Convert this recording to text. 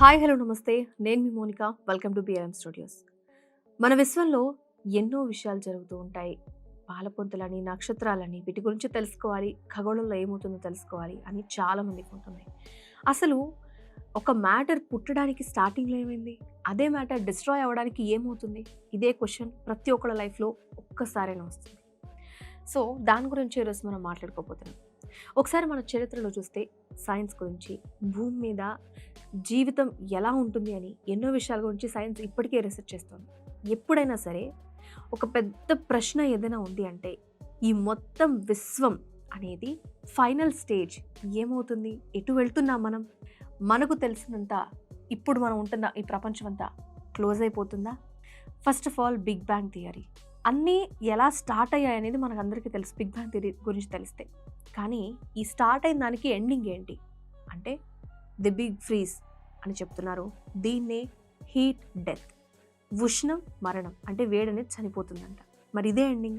Hi hello నమస్తే. నేను మీ Monika. Welcome to BRM studios మన విశ్వంలో ఎన్నో విషయాలు జరుగుతూ ఉంటాయి. పాలపొంతులని నక్షత్రాలని వీటి గురించి తెలుసుకోవాలి. ఖగోళంలో ఏమవుతుందో తెలుసుకోవాలి అని చాలా మందికి ఉంటున్నాయి అసలు ఒక మ్యాటర్ పుట్టడానికి స్టార్టింగ్లో ఏమైంది? అదే మ్యాటర్ డిస్ట్రాయ్ అవ్వడానికి ఏమవుతుంది? ఇదే క్వశ్చన్ ప్రతి ఒక్కళ్ళ లైఫ్లో ఒక్కసారైనా వస్తుంది. సో దాని గురించి ఈరోజు మనం మాట్లాడుకోబోతున్నాం. ఒకసారి మన చరిత్రలో చూస్తే సైన్స్ గురించి భూమి మీద జీవితం ఎలా ఉంటుంది అని ఎన్నో విషయాల గురించి సైన్స్ ఇప్పటికే రీసెర్చ్ చేస్తుంది. ఎప్పుడైనా సరే ఒక పెద్ద ప్రశ్న ఏదైనా ఉంది అంటే ఈ మొత్తం విశ్వం అనేది ఫైనల్ స్టేజ్ ఏమవుతుంది? ఎటు వెళ్తున్నాం మనం? మనకు తెలిసినంత ఇప్పుడు మనం ఉంటున్న ఈ ప్రపంచం అంతా క్లోజ్ అయిపోతుందా? First of all big bang theory. అన్నీ ఎలా స్టార్ట్ అయ్యాయి అనేది మనకు అందరికీ తెలుసు. బిగ్ బ్యాంగ్ థియరీ గురించి తెలిస్తే. కానీ ఈ స్టార్ట్ అయిన దానికి ఎండింగ్ ఏంటి? అంటే ది బిగ్ ఫ్రీజ్ అని చెప్తున్నారు. దీన్నే హీట్ డెత్ ఉష్ణం మరణం అంటే వేడనేది చనిపోతుందంట. మరి ఇదే ఎండింగా?